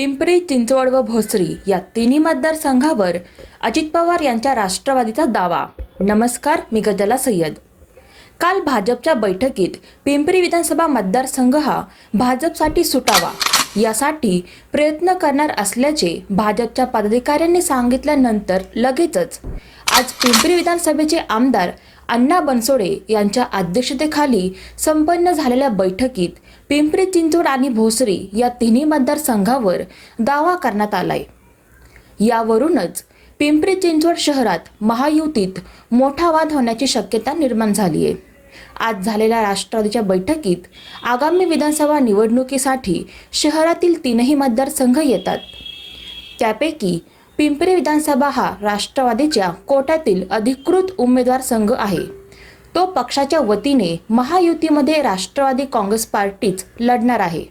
पिंपरी चिंचवड व भोसरी या तिन्ही मतदारसंघावर अजित पवार यांच्या राष्ट्रवादीचा दावा. नमस्कार मी गजला सय्यद. काल भाजपच्या बैठकीत पिंपरी विधानसभा मतदारसंघ हा भाजपसाठी सुटावा यासाठी प्रयत्न करणार असल्याचे भाजपच्या पदाधिकाऱ्यांनी सांगितल्यानंतर लगेचच आज पिंपरी विधानसभेचे आमदार अण्णा बनसोडे यांच्या अध्यक्षतेखाली संपन्न झालेल्या बैठकीत पिंपरी चिंचवड आणि भोसरी या तिन्ही मतदारसंघावर दावा करण्यात आलाय. यावरूनच पिंपरी चिंचवड शहरात महायुतीत मोठा वाद होण्याची शक्यता निर्माण झाली आहे आज झालेल्या राष्ट्रवादीच्या बैठकीत आगामी विधानसभा निवडणुकीसाठी शहरातील तीनही मतदारसंघ येतात. त्यापैकी पिंपरी विधानसभा हा राष्ट्रवादीच्या कोट्यातील अधिकृत उमेदवार संघ आहे. तो पक्षाच्या वतीने महायुतीमध्ये राष्ट्रवादी काँग्रेस पार्टीच लढणार आहे.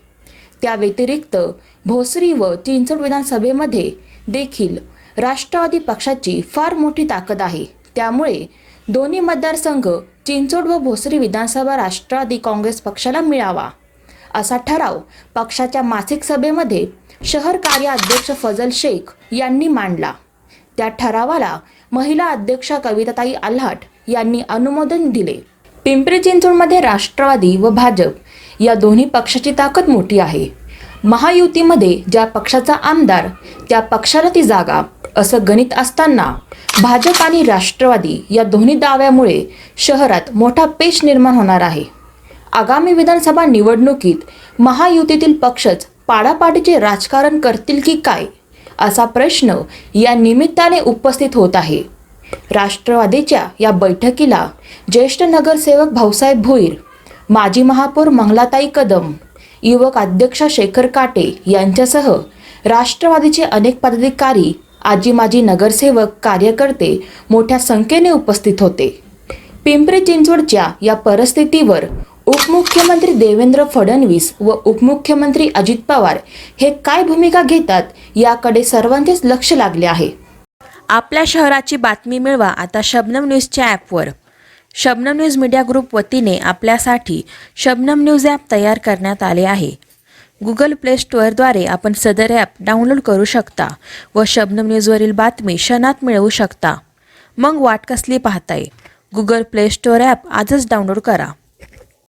त्या व्यतिरिक्त भोसरी व चिंचवड विधानसभेमध्ये देखील राष्ट्रवादी पक्षाची फार मोठी ताकद आहे. त्यामुळे दोन्ही मतदारसंघ चिंचवड व भोसरी विधानसभा राष्ट्रवादी काँग्रेस पक्षाला मिळावा. असा ठराव पक्षाच्या मासिक सभेमध्ये शहर कार्याध्यक्ष फजल शेख यांनी मांडला. त्या ठरावाला महिला अध्यक्षा कविताताई आल्हाट यांनी अनुमोदन दिले. पिंपरी चिंचवडमध्ये राष्ट्रवादी व भाजप या दोन्ही पक्षाची ताकद मोठी आहे. महायुतीमध्ये ज्या पक्षाचा आमदार त्या पक्षाला ती जागा असं गणित असताना भाजप आणि राष्ट्रवादी या दोन्ही दाव्यामुळे शहरात मोठा पेच निर्माण होणार आहे. आगामी विधानसभा निवडणुकीत महायुतीतील पक्षच पाडापाडीचे राजकारण करतील की काय? असा प्रश्न या निमित्ताने उपस्थित होत आहे. राष्ट्रवादीच्या या बैठकीला ज्येष्ठ नगरसेवक भाऊसाहेब भोईर माजी महापौर मंगलाताई कदम युवक अध्यक्ष शेखर काटे यांच्यासह राष्ट्रवादीचे अनेक पदाधिकारी आजी माजी नगरसेवक कार्यकर्ते मोठ्या संख्येने उपस्थित होते. पिंपरी चिंचवडच्या या परिस्थितीवर उपमुख्यमंत्री देवेंद्र फडणवीस व उपमुख्यमंत्री अजित पवार हे काय भूमिका घेतात याकडे सर्वांचेच लक्ष लागले आहे. आपल्या शहराची बातमी मिळवा आता शबनम न्यूजच्या ॲपवर. शबनम न्यूज मीडिया ग्रुप वतीने आपल्यासाठी शबनम न्यूज ॲप तयार करण्यात आले आहे. गुगल प्ले स्टोअरद्वारे आपण सदर ॲप डाउनलोड करू शकता व शबनम न्यूजवरील बातमी क्षणात मिळवू शकता. मग वाट कसली पाहताय? गुगल प्ले स्टोअर ॲप आजच डाउनलोड करा.